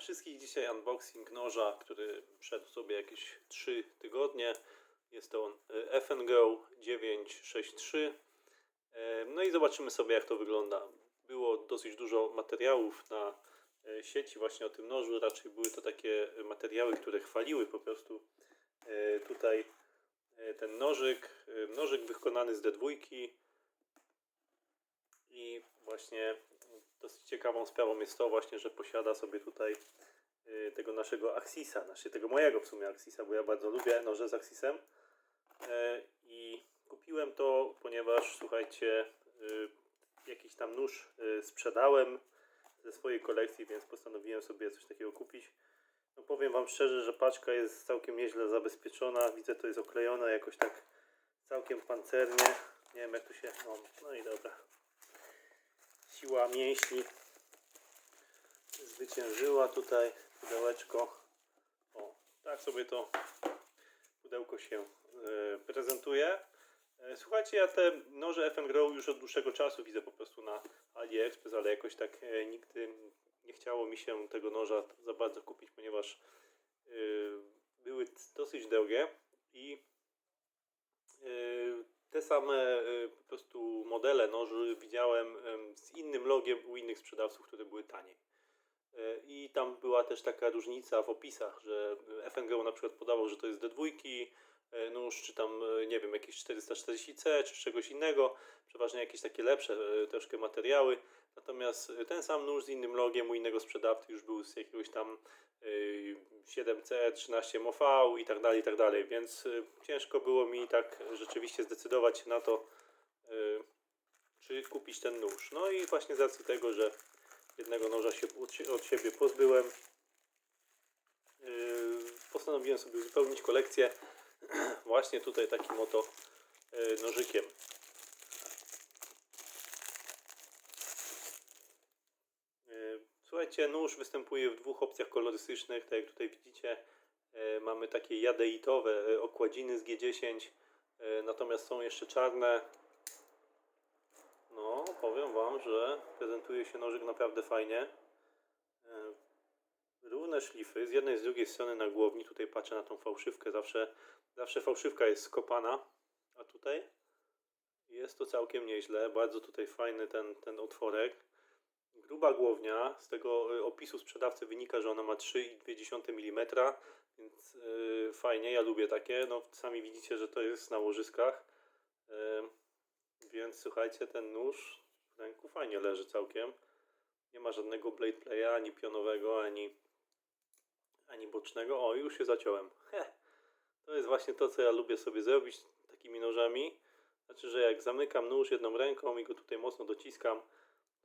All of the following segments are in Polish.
wszystkich dzisiaj unboxing noża, który szedł sobie jakieś 3 tygodnie. Jest to on e, FNGO 963. E, No i zobaczymy sobie jak to wygląda. Było dosyć dużo materiałów na e, sieci właśnie o tym nożu. Raczej były to takie materiały, które chwaliły po prostu tutaj ten nożyk. Nożyk wykonany z D2 i właśnie dosyć ciekawą sprawą jest to właśnie, że posiada sobie tutaj y, tego naszego Axisa, znaczy tego mojego w sumie Axisa, bo ja bardzo lubię noże z Axisem. E, I kupiłem to, ponieważ słuchajcie, y, jakiś tam nóż y, sprzedałem ze swojej kolekcji, więc postanowiłem sobie coś takiego kupić. No powiem Wam szczerze, że paczka jest całkiem nieźle zabezpieczona. Widzę, to jest oklejone jakoś tak całkiem pancernie. Nie wiem jak to się... No, no i dobra. Siła mięśni zwyciężyła tutaj pudełeczko. O, tak sobie to pudełko się e, prezentuje. E, Słuchajcie, ja te noże FN Grow już od dłuższego czasu widzę po prostu na AliExpress, ale jakoś tak e, nigdy nie chciało mi się tego noża za bardzo kupić, ponieważ były dosyć drogie i te same e, po prostu modele noży widziałem em, z innym logiem u innych sprzedawców, które były taniej. E, I tam była też taka różnica w opisach, że FNGO na przykład podawał, że to jest D2 e, nóż, czy tam, e, nie wiem, jakieś 440C, czy czegoś innego, przeważnie jakieś takie lepsze troszkę materiały. Natomiast e, ten sam nóż z innym logiem u innego sprzedawcy już był z jakiegoś tam e, 7C, 13MOV i tak dalej, i tak dalej, więc e, ciężko było mi tak rzeczywiście zdecydować się na to, e, czy kupić ten nóż. No i właśnie z racji tego, że jednego noża się od sie- od siebie pozbyłem. Postanowiłem sobie uzupełnić kolekcję właśnie tutaj takim oto nożykiem. Yy, Słuchajcie, nóż występuje w dwóch opcjach kolorystycznych, tak jak tutaj widzicie. yy, Mamy takie jadeitowe yy, okładziny z G10, yy, natomiast są jeszcze czarne, no, powiem Wam, że prezentuje się nożyk naprawdę fajnie. E, Równe szlify z jednej i z drugiej strony na głowni. Tutaj patrzę na tą fałszywkę. Zawsze, zawsze fałszywka jest skopana, a tutaj jest to całkiem nieźle. Bardzo tutaj fajny ten, ten otworek. Gruba głownia. Z tego y, opisu sprzedawcy wynika, że ona ma 3,2 mm, więc y, fajnie. Ja lubię takie. No, sami widzicie, że to jest na łożyskach. Ym, więc słuchajcie, ten nóż w ręku fajnie leży całkiem. Nie ma żadnego blade playa, ani pionowego, ani, ani bocznego. O, już się zaciąłem. Heh. To jest właśnie to, co ja lubię sobie zrobić takimi nożami. Znaczy, że jak zamykam nóż jedną ręką i go tutaj mocno dociskam,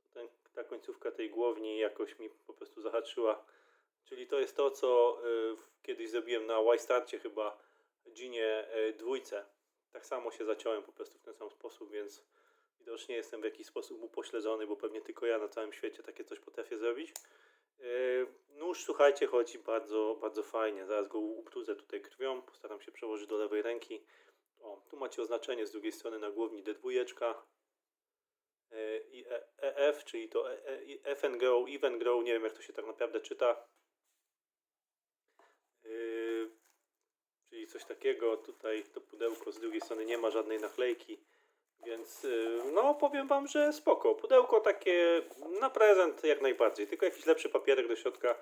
to ten, ta końcówka tej głowni jakoś mi po prostu zahaczyła. Czyli to jest to, co y, kiedyś zrobiłem na Y-Starcie chyba Ginie y, dwójce tak samo się zaciąłem po prostu w ten sam sposób, więc widocznie jestem w jakiś sposób upośledzony, bo pewnie tylko ja na całym świecie takie coś potrafię zrobić. Yy, Nóż, słuchajcie, chodzi bardzo, bardzo fajnie. Zaraz go ubrudzę tutaj krwią, postaram się przełożyć do lewej ręki. O, tu macie oznaczenie z drugiej strony na głowni D2 yy, i E- EF, czyli to E- E- i FNGO, Even Grow, nie wiem jak to się tak naprawdę czyta. Czyli coś takiego, tutaj to pudełko z drugiej strony nie ma żadnej naklejki, więc no powiem Wam, że spoko. Pudełko takie na prezent jak najbardziej, tylko jakiś lepszy papierek do środka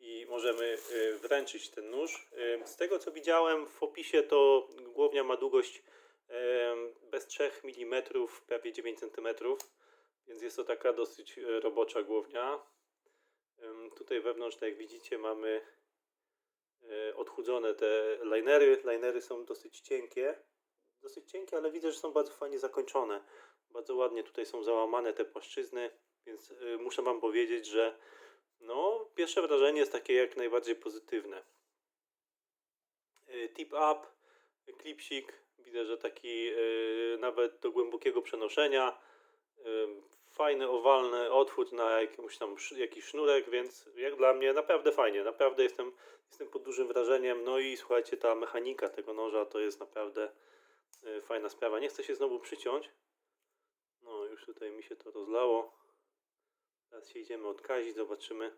i możemy wręczyć ten nóż. Z tego co widziałem w opisie to głownia ma długość bez 3 mm, prawie 9 cm, więc jest to taka dosyć yy, robocza głownia. Tutaj wewnątrz, tak jak widzicie, mamy e, odchudzone te linery. Linery są dosyć cienkie. Dosyć cienkie, ale widzę, że są bardzo fajnie zakończone. Bardzo ładnie tutaj są załamane te płaszczyzny, więc y, muszę Wam powiedzieć, że no, pierwsze wrażenie jest takie jak najbardziej pozytywne. Tip up, klipsik. Widzę, że taki y, nawet do głębokiego przenoszenia. Ym, Fajny, owalny otwór na jakimś tam jakiś sznurek, więc jak dla mnie naprawdę fajnie. Naprawdę jestem, jestem pod dużym wrażeniem. No i słuchajcie, ta mechanika tego noża to jest naprawdę y, fajna sprawa. Nie chcę się znowu przyciąć. No, już tutaj mi się to rozlało. Teraz się idziemy odkazić, zobaczymy.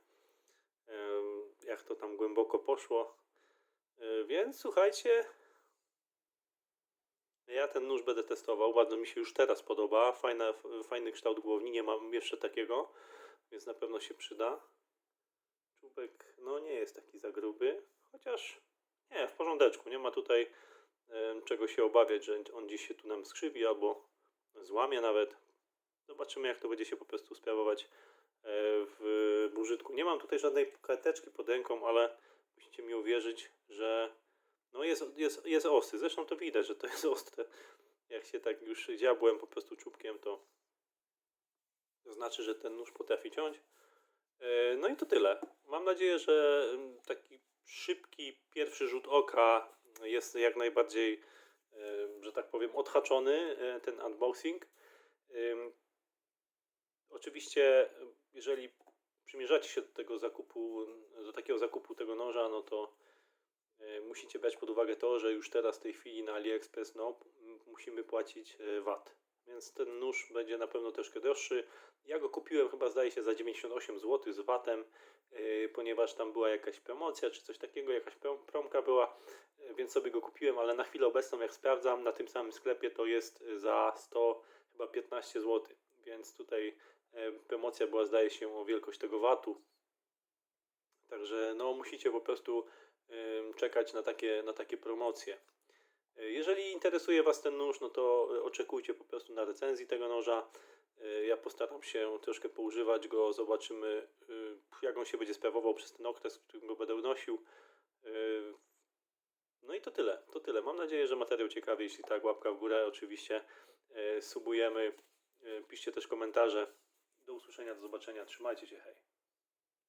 Ym, jak to tam głęboko poszło. E, Więc słuchajcie, ja ten nóż będę testował, bardzo mi się już teraz podoba. Fajna, fajny kształt głowni, nie mam jeszcze takiego, więc na pewno się przyda. Czubek, no nie jest taki za gruby, chociaż nie, w porządeczku, nie ma tutaj em, czego się obawiać, że on gdzieś się tu nam skrzywi albo złamie nawet. Zobaczymy jak to będzie się po prostu sprawować e, w użytku. Nie mam tutaj żadnej karteczki pod ręką, ale musicie mi uwierzyć, że no jest, jest, jest ostry. Zresztą to widać, że to jest ostre. Jak się tak już dziabłem po prostu czubkiem, to to znaczy, że ten nóż potrafi ciąć. E, No i to tyle. Mam nadzieję, że mm, taki szybki pierwszy rzut oka jest jak najbardziej, e, że tak powiem, odhaczony e, ten unboxing. Oczywiście, jeżeli przymierzacie się do tego zakupu, do takiego zakupu tego noża, no to musicie brać pod uwagę to, że już teraz w tej chwili na AliExpress no, musimy płacić e, VAT. Więc ten nóż będzie na pewno troszkę droższy. Ja go kupiłem chyba zdaje się za 98 zł z VAT-em, e, ponieważ tam była jakaś promocja czy coś takiego, jakaś prom- promka była, e, więc sobie go kupiłem, ale na chwilę obecną jak sprawdzam na tym samym sklepie to jest e, za 100 chyba 15 zł. Więc tutaj e, promocja była zdaje się o wielkość tego VAT-u. Także no musicie po prostu czekać na takie, na takie promocje. E, Jeżeli interesuje Was ten nóż, no to e, oczekujcie po prostu na recenzji tego noża. E, Ja postaram się troszkę poużywać go, zobaczymy jak on się będzie sprawował przez ten okres, w którym go będę nosił. No i to tyle, to tyle. Mam nadzieję, że materiał ciekawy, jeśli tak, łapka w górę oczywiście. Subujemy, piszcie też komentarze. Do usłyszenia, do zobaczenia, trzymajcie się, hej.